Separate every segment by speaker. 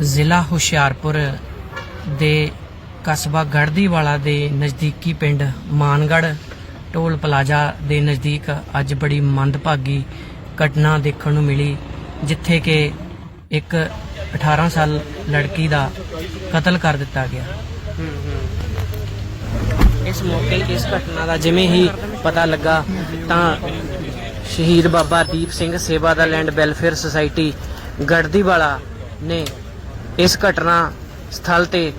Speaker 1: ਜ਼ਿਲ੍ਹਾ ਹੁਸ਼ਿਆਰਪੁਰ ਦੇ ਕਸਬਾ ਗੜਦੀਵਾਲਾ ਦੇ ਨਜ਼ਦੀਕੀ ਪਿੰਡ ਮਾਨਗੜ੍ਹ ਟੋਲ ਪਲਾਜ਼ਾ ਦੇ ਨਜ਼ਦੀਕ ਅੱਜ ਬੜੀ ਮੰਦਭਾਗੀ ਘਟਨਾ ਦੇਖਣ ਨੂੰ ਮਿਲੀ, ਜਿੱਥੇ ਕਿ ਇੱਕ 18 ਸਾਲ ਲੜਕੀ ਦਾ ਕਤਲ ਕਰ ਦਿੱਤਾ ਗਿਆ। ਇਸ ਮੌਕੇ ਇਸ ਘਟਨਾ ਦਾ ਜਿਵੇਂ ਹੀ ਪਤਾ ਲੱਗਾ ਤਾਂ ਸ਼ਹੀਦ ਬਾਬਾ ਦੀਪ ਸਿੰਘ ਸੇਵਾ ਦਾ ਲੈਂਡ ਵੈਲਫੇਅਰ ਸੁਸਾਇਟੀ ਗੜਦੀਵਾਲਾ ਨੇ ਇਸ ਘਟਨਾ ਸਥਲ ਤੇ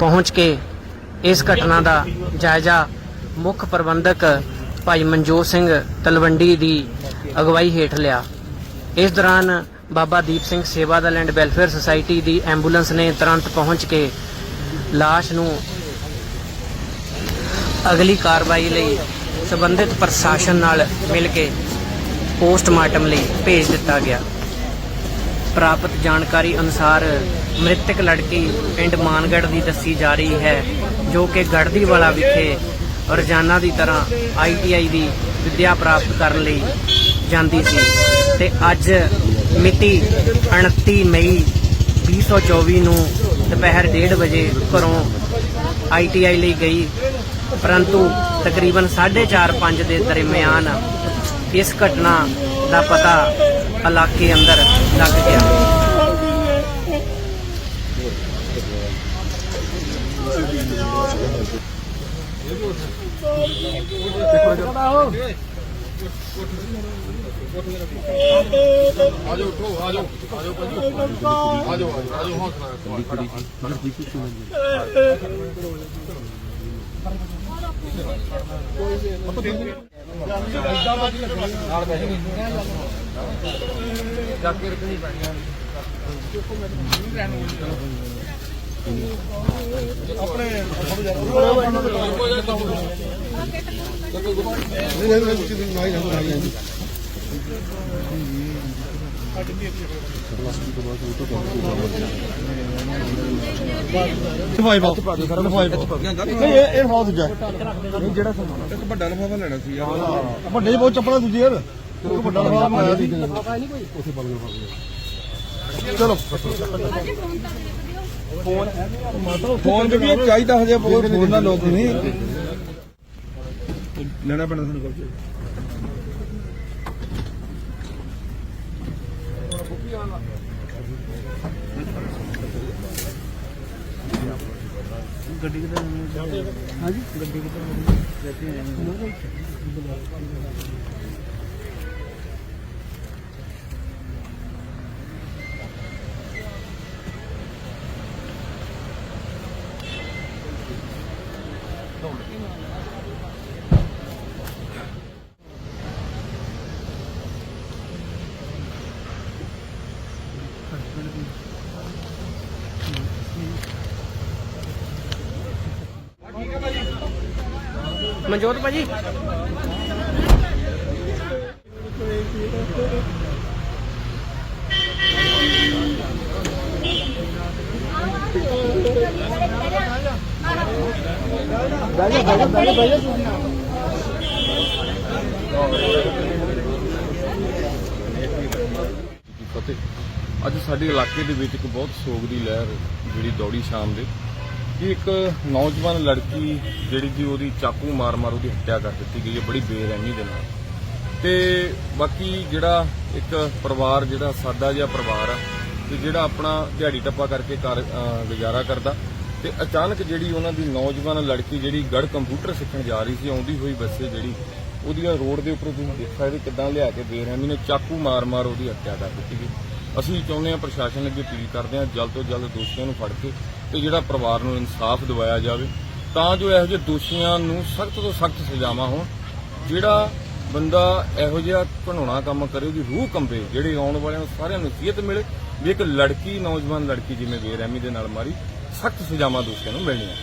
Speaker 1: ਪਹੁੰਚ ਕੇ ਇਸ ਘਟਨਾ ਦਾ ਜਾਇਜ਼ਾ ਮੁੱਖ ਪ੍ਰਬੰਧਕ ਭਾਈ ਮਨਜੋਤ ਸਿੰਘ ਤਲਵੰਡੀ ਦੀ ਅਗਵਾਈ ਹੇਠ ਲਿਆ। ਇਸ ਦੌਰਾਨ ਬਾਬਾ ਦੀਪ ਸਿੰਘ ਸੇਵਾ ਦਾ ਲੈਂਡ ਵੈਲਫੇਅਰ ਸੁਸਾਇਟੀ ਦੀ ਐਂਬੂਲੈਂਸ ਨੇ ਤੁਰੰਤ ਪਹੁੰਚ ਕੇ ਲਾਸ਼ ਨੂੰ ਅਗਲੀ ਕਾਰਵਾਈ ਲਈ ਸੰਬੰਧਿਤ ਪ੍ਰਸ਼ਾਸਨ ਨਾਲ ਮਿਲ ਕੇ ਪੋਸਟਮਾਰਟਮ ਲਈ ਭੇਜ ਦਿੱਤਾ ਗਿਆ। ਪ੍ਰਾਪਤ ਜਾਣਕਾਰੀ ਅਨੁਸਾਰ ਮ੍ਰਿਤਕ ਲੜਕੀ ਪਿੰਡ ਮਾਨਗੜ੍ਹ ਦੀ ਦੱਸੀ ਜਾ ਰਹੀ ਹੈ, ਜੋ ਕਿ ਗੜਦੀਵਾਲਾ ਵਿਖੇ ਰੋਜ਼ਾਨਾ ਦੀ ਤਰ੍ਹਾਂ ਆਈਟੀਆਈ ਦੀ ਵਿੱਦਿਆ ਪ੍ਰਾਪਤ ਕਰਨ ਲਈ ਜਾਂਦੀ ਸੀ। ਤੇ ਅੱਜ ਮਿਤੀ 29 ਮਈ 2024 ਨੂੰ ਦੁਪਹਿਰ 1:30 ਵਜੇ ਘਰੋਂ ਆਈਟੀਆਈ ਲਈ ਗਈ, ਪਰੰਤੂ ਤਕਰੀਬਨ 4:30 ਦੇ ਦਰਮਿਆਨ ਇਸ ਘਟਨਾ ਦਾ ਪਤਾ ਇਲਾਕੇ ਅੰਦਰ ਲੱਗ ਗਿਆ।
Speaker 2: ਆਜੋ ਉਠੋ ਆਜੋ ਆਜੋ ਭਾਜੀ ਆਜੋ ਆਜੋ ਹੌਸਲਾ ਰੱਖੋ ਨਹੀਂ ਨਹੀਂ ਨਹੀਂ ਤੁਸੀਂ ਨਹੀਂ ਨਹੀਂ ਨਹੀਂ ਨਹੀਂ ਦਵਾਈ ਬਾਤ ਦਵਾਈ ਨਹੀਂ ਇਹ ਇਹ ਬਹੁਤ ਦੂਜਾ ਨਹੀਂ ਜਿਹੜਾ ਇੱਕ ਵੱਡਾ ਲਫਾਫਾ ਲੈਣਾ ਸੀ ਯਾਰ। ਵੱਡੇ ਬਹੁਤ ਚੱਪਲਾਂ ਦੂਜੀ ਯਾਰ। ਇੱਕ ਵੱਡਾ ਲਫਾਫਾ ਮੰਗਾਇਆ ਸੀ ਉਸੇ ਬਲ ਚਲੋ ਫੋਨ ਤੇ ਵੀ ਚਾਹੀਦਾ ਹਜੇ ਬਹੁਤ ਫੋਨ ਨਾਲ ਲੋਕ ਨਹੀਂ। ਲੈਣਾ ਪੈਣਾ ਸਾਨੂੰ ਕੋਲ
Speaker 1: ਮਨਜੋਤ ਭਾਜੀ।
Speaker 3: ਦੀ ਫਤਿਹ। ਅੱਜ ਸਾਡੇ ਇਲਾਕੇ ਦੇ ਵਿੱਚ ਇੱਕ ਬਹੁਤ ਸੋਗ ਦੀ ਲਹਿਰ, ਜਿਹੜੀ ਦੌੜੀ ਸ਼ਾਮ ਦੇ ਕਿ ਇੱਕ ਨੌਜਵਾਨ ਲੜਕੀ ਜਿਹੜੀ ਕਿ ਉਹਦੀ ਚਾਕੂ ਮਾਰ-ਮਾਰ ਉਹਦੀ ਹੱਤਿਆ ਕਰ ਦਿੱਤੀ ਗਈ ਹੈ, ਬੜੀ ਬੇਰਹਿਮੀ ਦੇ ਨਾਲ। ਤੇ ਬਾਕੀ ਜਿਹੜਾ ਇੱਕ ਪਰਿਵਾਰ, ਜਿਹੜਾ ਸਾਦਾ ਜਿਹਾ ਪਰਿਵਾਰ ਆ, ਤੇ ਜਿਹੜਾ ਆਪਣਾ ਦਿਹਾੜੀ ਟੱਪਾ ਕਰਕੇ ਘਰ ਗੁਜ਼ਾਰਾ ਕਰਦਾ, ਤੇ ਅਚਾਨਕ ਜਿਹੜੀ ਉਹਨਾਂ ਦੀ ਨੌਜਵਾਨ ਲੜਕੀ ਜਿਹੜੀ ਗੜ ਕੰਪਿਊਟਰ ਸਿੱਖਣ ਜਾ ਰਹੀ ਸੀ, ਆਉਂਦੀ ਹੋਈ ਬੱਸੇ ਜਿਹੜੀ ਉਹਦੀਆਂ ਰੋਡ ਦੇ ਉੱਪਰ ਤੁਸੀਂ ਦੇਖ ਸਕਦੇ ਕਿੱਦਾਂ ਲਿਆ ਕੇ ਬੇਰਹਿਮੀ ਨੇ ਚਾਕੂ ਮਾਰ-ਮਾਰ ਉਹਦੀ ਹੱਤਿਆ ਕਰ ਦਿੱਤੀ ਗਈ। ਅਸੀਂ ਚਾਹੁੰਦੇ ਹਾਂ ਪ੍ਰਸ਼ਾਸਨ ਅੱਗੇ ਅਪੀਲ ਕਰਦੇ ਹਾਂ, ਜਲਦ ਤੋਂ ਜਲਦ ਦੋਸ਼ੀਆਂ ਨੂੰ ਫੜ ਕੇ ਤੇ ਜਿਹੜਾ ਪਰਿਵਾਰ ਨੂੰ ਇਨਸਾਫ ਦਿਵਾਇਆ ਜਾਵੇ, ਤਾਂ ਜੋ ਇਹੋ ਜਿਹੇ ਦੋਸ਼ੀਆਂ ਨੂੰ ਸਖਤ ਤੋਂ ਸਖਤ ਸਜ਼ਾਵਾਂ ਹੋਣ। ਜਿਹੜਾ ਬੰਦਾ ਇਹੋ ਜਿਹਾ ਘਿਨਾਉਣਾ ਕੰਮ ਕਰੇ, ਉਹਦੀ ਰੂਹ ਕੰਬੇ, ਜਿਹੜੇ ਆਉਣ ਵਾਲਿਆਂ ਨੂੰ ਸਾਰਿਆਂ ਨੂੰ ਨਸੀਹਤ ਮਿਲੇ, ਵੀ ਇੱਕ ਲੜਕੀ, ਨੌਜਵਾਨ ਲੜਕੀ ਜਿਵੇਂ ਬੇਰਹਿਮੀ ਦੇ ਨਾਲ ਮਾਰੀ, ਸਖਤ ਸਜ਼ਾਵਾਂ ਦੋਸ਼ੀਆਂ ਨੂੰ ਮਿਲਣੀਆਂ।